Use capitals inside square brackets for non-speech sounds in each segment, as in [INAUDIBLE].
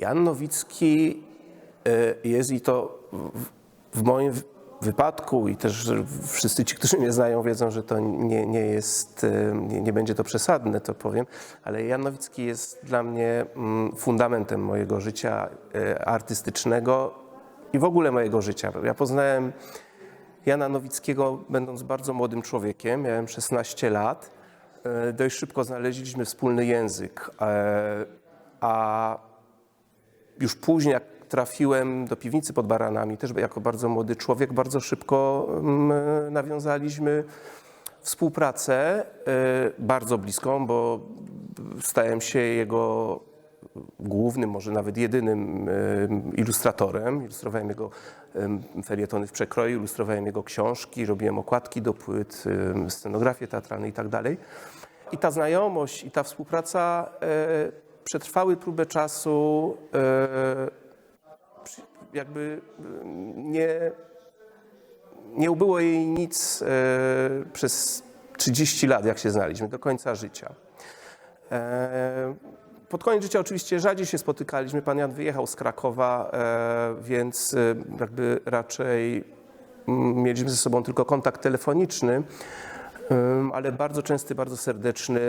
Jan Nowicki e, jest i to w, moim wypadku i też wszyscy ci, którzy mnie znają wiedzą, że to nie, nie jest, e, nie, nie będzie to przesadne, to powiem, ale Jan Nowicki jest dla mnie mm, fundamentem mojego życia e, artystycznego i w ogóle mojego życia. Ja poznałem Jana Nowickiego, będąc bardzo młodym człowiekiem, miałem 16 lat. Dość szybko znaleźliśmy wspólny język, a już później, jak trafiłem do piwnicy pod Baranami, też jako bardzo młody człowiek, bardzo szybko mm, nawiązaliśmy współpracę, e, bardzo bliską, bo stałem się jego głównym, może nawet jedynym em, ilustratorem. Ilustrowałem jego em, felietony w przekroju, ilustrowałem jego książki, robiłem okładki do płyt, scenografię teatralną i tak dalej. I ta znajomość i ta współpraca e, przetrwały próbę czasu, e, jakby em, nie, nie ubyło jej nic e, przez 30 lat, jak się znaliśmy, do końca życia. E, Pod koniec życia oczywiście rzadziej się spotykaliśmy. Pan Jan wyjechał z Krakowa, więc jakby raczej mm, mieliśmy ze sobą tylko kontakt telefoniczny, ale bardzo częsty, bardzo serdeczny.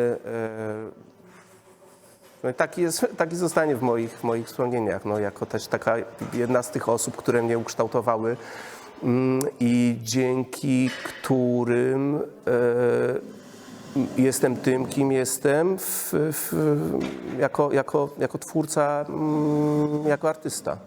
No i taki, jest, [LAUGHS] taki zostanie w moich, w moich wspomnieniach, no, jako też taka jedna z tych osób, które mnie ukształtowały mm, i dzięki którym e, jestem tym, kim jestem w, w, jako, jako, jako twórca, mm, jako artysta.